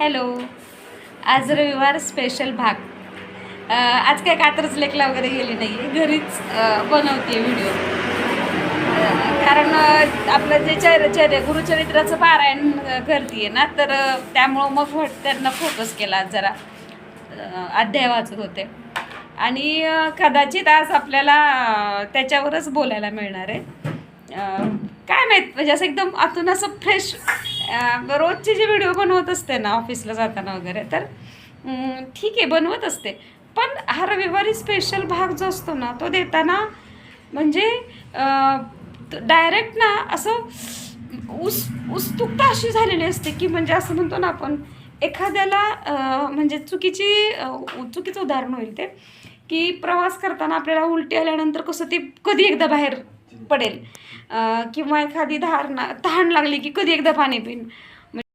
Hello. आज रविवार special भाग. आज काय कात्रच लेकला वगैरे गेली नाही आहे घरीच बनवते व्हिडिओ कारण आपलं जे चर गुरुचरित्राचं पारायण करते ना तर त्यामुळं मग त्यांना फोकस केला जरा. अध्याय वाचत होते. आणि कदाचित आज आपल्याला त्याच्यावरच बोलायला मिळणार आहे. काय माहीत म्हणजे असं एकदम आतून असं फ्रेश रोजचे जे व्हिडिओ बनवत असते ना ऑफिसला जाताना वगैरे तर ठीक आहे बनवत असते. पण हा रविवारी स्पेशल भाग जो असतो ना तो देताना म्हणजे डायरेक्ट ना असं उस उत्सुकता अशी झालेली असते की म्हणजे असं म्हणतो ना आपण एखाद्याला म्हणजे चुकीची चुकीचं उदाहरण होईल ते की प्रवास करताना आपल्याला उलटी आल्यानंतर कसं ते कधी एकदा बाहेर पडेल. किंवा एखादी धारणा तहान लागली की कधी एकदा पाणी पिन